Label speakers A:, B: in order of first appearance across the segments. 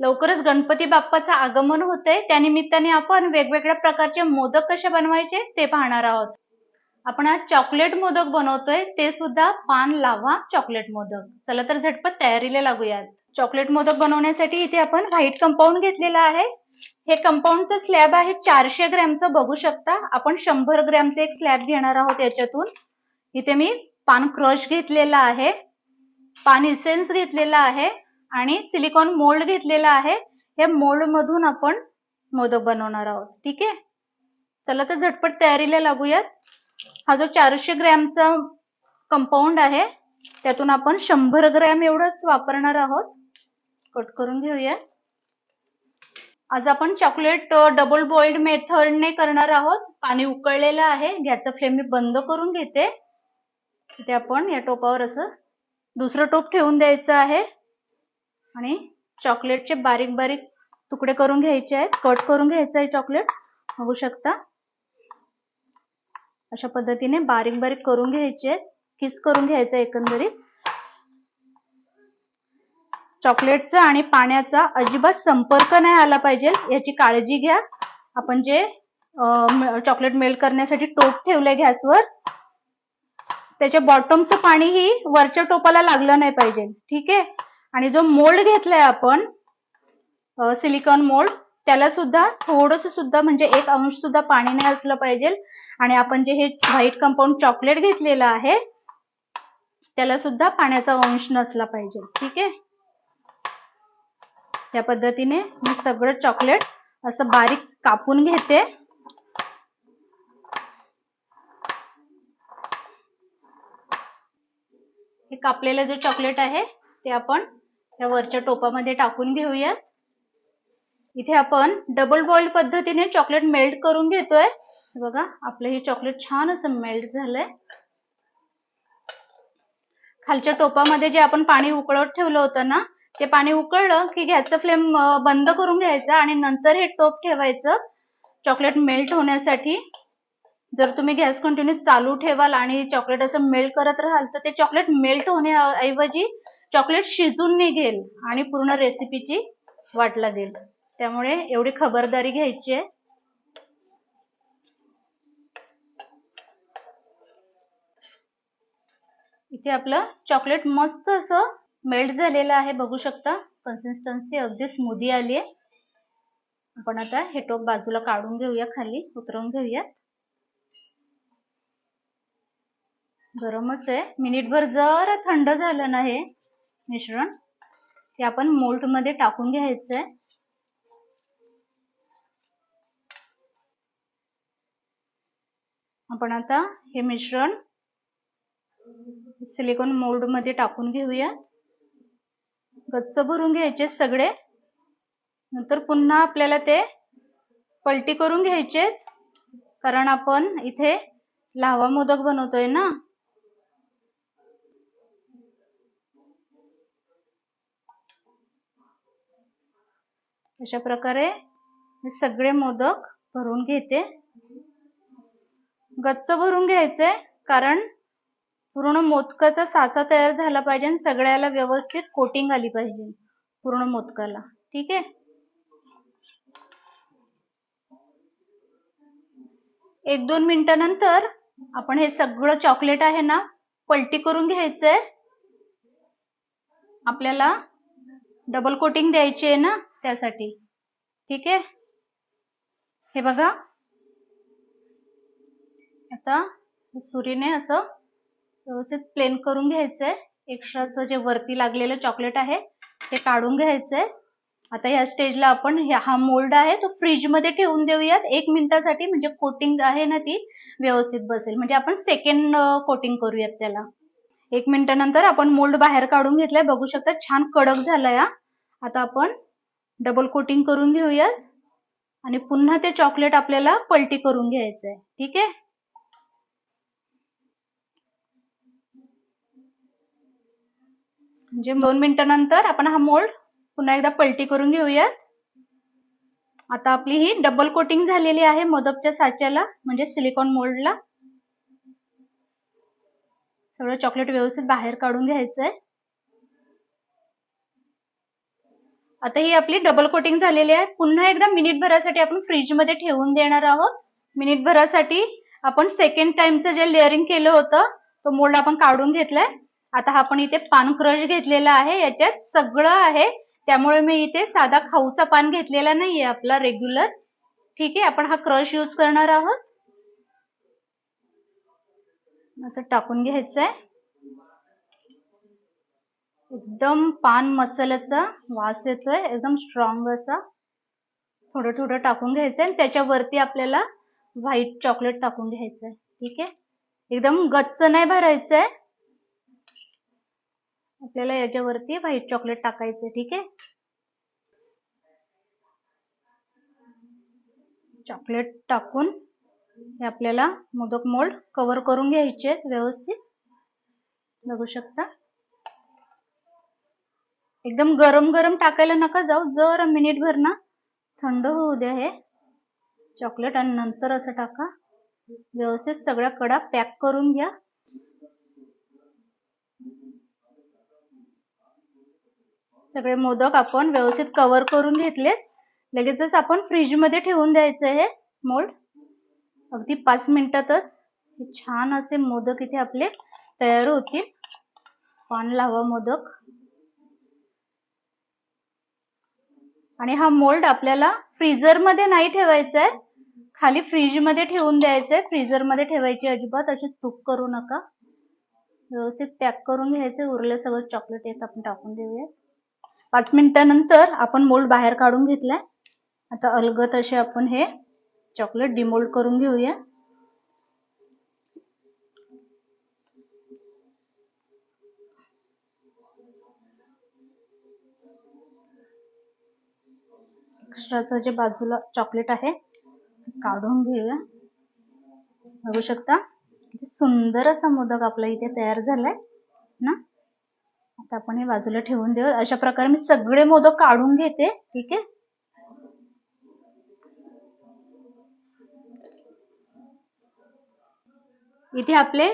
A: लवकरच गणपती बाप्पाचं आगमन होतंय. त्यानिमित्ताने आपण वेगवेगळ्या प्रकारचे मोदक कसे बनवायचे ते पाहणार आहोत. आपण आज चॉकलेट मोदक बनवतोय. ते सुद्धा पान लावा चॉकलेट मोदक. चला तर झटपट तयारीला लागूयात. चॉकलेट मोदक बनवण्यासाठी इथे आपण व्हाईट कंपाऊंड घेतलेलं आहे. हे कंपाऊंडचं स्लॅब आहे चारशे ग्रॅमचं बघू शकता. आपण शंभर ग्रॅमचं एक स्लॅब घेणार आहोत याच्यातून. इथे मी पान क्रश घेतलेला आहे पान इसेन्स घेतलेला आहे आणि सिलिकॉन मोल्ड घेतलेला आहे. हे मोल्ड मधून आपण मोदक बनवणार आहोत. ठीक आहे? चला तर झटपट तयारीला लागूयात. हा जो चारशे ग्रॅमचा कंपाऊंड आहे त्यातून आपण शंभर ग्रॅम एवढंच वापरणार आहोत. कट करून घेऊया आज आपण चॉकलेट डबल बॉइल्ड मेथडने करणार आहोत. पाणी उकळलेलं आहे. घ्याचं फ्लेम मी बंद करून घेते. इथे आपण या टोपावर असं दुसरं टोप ठेवून द्यायचं आहे. आणि चॉकलेटचे बारीक बारीक तुकडे करून घ्यायचे आहेत. कट करून घ्यायचं आहे चॉकलेट बघू शकता? अशा पद्धतीने बारीक बारीक करून घ्यायचे आहेत. किस करून घ्यायचं आहे एकंदरीत? चॉकलेटचा आणि पाण्याचा अजिबात संपर्क नाही आला पाहिजे याची काळजी घ्या. आपण जे चॉकलेट मेल्ट करण्यासाठी टोप ठेवलंय गॅसवर त्याच्या बॉटमचं पाणीही वरच्या टोपाला लागलं नाही पाहिजे ठीक आहे? आणि जो मोल्ड घेतलाय आपण सिलिकॉन मोल्ड त्याला सुद्धा थोडस सुद्धा म्हणजे एक अंश सुद्धा पाणी नाही असलं पाहिजे. आणि आपण जे हे व्हाईट कंपाऊंड चॉकलेट घेतलेलं आहे त्याला सुद्धा पाण्याचा अंश नसला पाहिजे ठीक आहे? या पद्धतीने मी सगळं चॉकलेट असं बारीक कापून घेते. हे कापलेलं जे चॉकलेट आहे ते आपण या वरच्या टोपामध्ये टाकून घेऊया इथे आपण डबल बॉइल पद्धतीने चॉकलेट मेल्ट करून घेतोय. बघा आपलं हे चॉकलेट छान असं मेल्ट झालंय. खालच्या टोपामध्ये जे आपण पाणी उकळत ठेवलं होतं ना ते पाणी उकळलं की गॅसचं फ्लेम बंद करून घ्यायचा आणि नंतर हे टोप ठेवायचं चॉकलेट मेल्ट होण्यासाठी. जर तुम्ही गॅस कंटिन्यू चालू ठेवाल आणि चॉकलेट असं मेल्ट करत राहाल तर ते चॉकलेट मेल्ट होण्याऐवजी चॉकलेट शिजून निघेल आणि पूर्ण रेसिपीची वाट लागेल. त्यामुळे एवढी खबरदारी घ्यायची आहे. इथे आपलं चॉकलेट मस्त असं मेल्ट झालेलं आहे बघू शकता. कन्सिस्टन्सी अगदी स्मूदी आली आहे. आपण आता हे टोप बाजूला काढून घेऊया खाली उतरवून घेऊया गरमच आहे. मिनिटभर जर थंड झालं ना हे मिश्रण. ते आपण मोल्टमध्ये टाकून घ्यायचंय. आपण आता हे मिश्रण सिलिकॉन मोल्डमध्ये टाकून घेऊया गच्च भरून घ्यायचे सगळे. नंतर पुन्हा आपल्याला ते पलटी करून घ्यायचे. कारण आपण इथे लावा मोदक बनवतोय ना. अशा प्रकारे हे सगळे मोदक भरून घेते. गच्च भरून घ्यायचे कारण पूर्ण मोदकाचा साचा तयार झाला पाहिजे आणि सगळ्याला व्यवस्थित कोटिंग आली पाहिजे. पूर्ण मोदकाला. ठीक आहे? एक दोन मिनिटानंतर आपण हे सगळं चॉकलेट आहे ना पलटी करून घ्यायचंय. आपल्याला डबल कोटिंग द्यायची आहे ना त्यासाठी. ठीक आहे? हे बघा. आता सुरीने असं व्यवस्थित प्लेन करून घ्यायचंय. एक्स्ट्राचं जे वरती लागलेलं चॉकलेट आहे ते काढून घ्यायचंय. आता ह्या स्टेजला आपण हा मोल्ड आहे तो फ्रीजमध्ये ठेवून देऊयात. एक मिनिटासाठी म्हणजे कोटिंग आहे ना ती व्यवस्थित बसेल. म्हणजे आपण सेकंड कोटिंग करूयात त्याला. एक मिनिटानंतर आपण मोल्ड बाहेर काढून घेतलाय. बघू शकता छान कडक झालाय आता आपण डबल कोटिंग करून घेऊयात. आणि पुन्हा ते चॉकलेट आपल्याला पलटी करून घ्यायचंय. ठीक आहे? म्हणजे दोन मिनिटानंतर आपण हा मोल्ड पुन्हा एकदा पलटी करून घेऊयात. आता आपली ही डबल कोटिंग झालेली आहे मोदकच्या साच्याला म्हणजे सिलिकॉन मोल्डला सगळं चॉकलेट व्यवस्थित बाहेर काढून घ्यायचंय. आता ही आपली डबल कोटिंग झालेली आहे. पुन्हा एकदा मिनिट भरासाठी आपण फ्रीजमध्ये ठेवून देणार आहोत. मिनिट भरासाठी आपण सेकंड टाइमचं जे लेअरिंग केलं होतं तो मोल्ड आपण काढून घेतलाय. आता हा आपण इथे पान क्रश घेतलेला आहे याच्यात सगळं आहे. त्यामुळे मी इथे साधा खाऊचा पान घेतलेला नाहीये आपला रेग्युलर ठीक आहे आपण हा क्रश यूज करणार आहोत. असं टाकून घ्यायचंय. एकदम पान मसाल्याचा वास येतोय एकदम स्ट्रॉंग असा. थोडं थोडं टाकून घ्यायचंय आणि त्याच्यावरती आपल्याला व्हाईट चॉकलेट टाकून घ्यायचंय. ठीक आहे? एकदम गच्च नाही भरायचंय. आपल्याला याच्यावरती व्हाईट चॉकलेट टाकायचं ठीक आहे? चॉकलेट टाकून हे आपल्याला मोदक मोल्ड कव्हर करून घ्यायचे व्यवस्थित. बघू शकता? एकदम गरम गरम टाकायला नका जाऊ जर मिनिट भर ना थंड होऊ द्या हे. चॉकलेट आणि नंतर असं टाका. व्यवस्थित सगळ्या कडा पॅक करून घ्या. सगळे मोदक आपण व्यवस्थित कव्हर करून घेतलेत. लगेचच आपण फ्रीजमध्ये ठेवून द्यायचं हे मोल्ड अगदी पाच मिनिटातच. छान असे मोदक इथे आपले तयार होतील. पान लावा मोदक. आणि हा मोल्ड आपल्याला फ्रीजरमध्ये नाही ठेवायचा आहे. खाली फ्रीजमध्ये ठेवून आहे. फ्रीजरमध्ये ठेवायची अजिबात अशी चूक करू नका. व्यवस्थित पॅक करून घ्यायचे. उरले सगळं चॉकलेट येत आपण टाकून देऊया पाच मिनिटानंतर आपण मोल्ड बाहेर काढून घेतलाय. आता अलगत असे आपण हे चॉकलेट डिमोल्ड करून घेऊया. एक्स्ट्राचं जे बाजूला चॉकलेट आहे काढून घेऊया. बघू शकता किती सुंदर असा मोदक आपला इथे तयार झालाय ना? आता आपण हे बाजूला ठेवून देऊ अशा प्रकारे मी सगळे मोदक काढून घेते. ठीक आहे? इथे आपले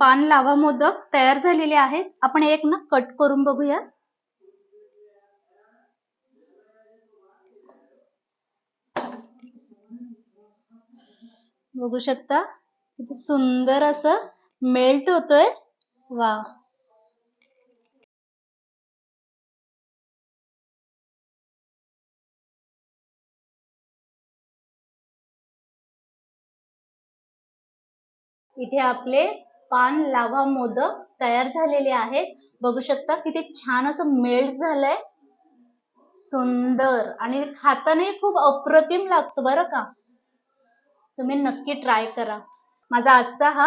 A: पान लावा मोदक तयार झालेले आहेत. आपण एक ना कट करून बघूया. बघू शकता? किती सुंदर असं मेल्ट होतोय. वा इथे आपले पान लावा मोदक तयार झालेले आहेत. बघू शकता किती छान असं मेल्ट झालंय. सुंदर. आणि खातानाही खूप अप्रतिम लागतं बरं का. तुम्ही नक्की ट्राय करा. माझा आजचा हा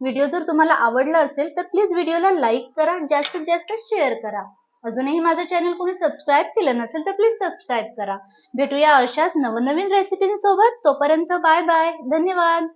A: व्हिडिओ जर तुम्हाला आवडला असेल तर प्लीज व्हिडिओला लाईक करा जास्तीत जास्त शेअर करा. अजूनही माझं चॅनल कोणी सबस्क्राईब केलं नसेल तर प्लीज सबस्क्राईब करा. भेटूया अशाच नवनवीन रेसिपींसोबत तोपर्यंत बाय बाय धन्यवाद.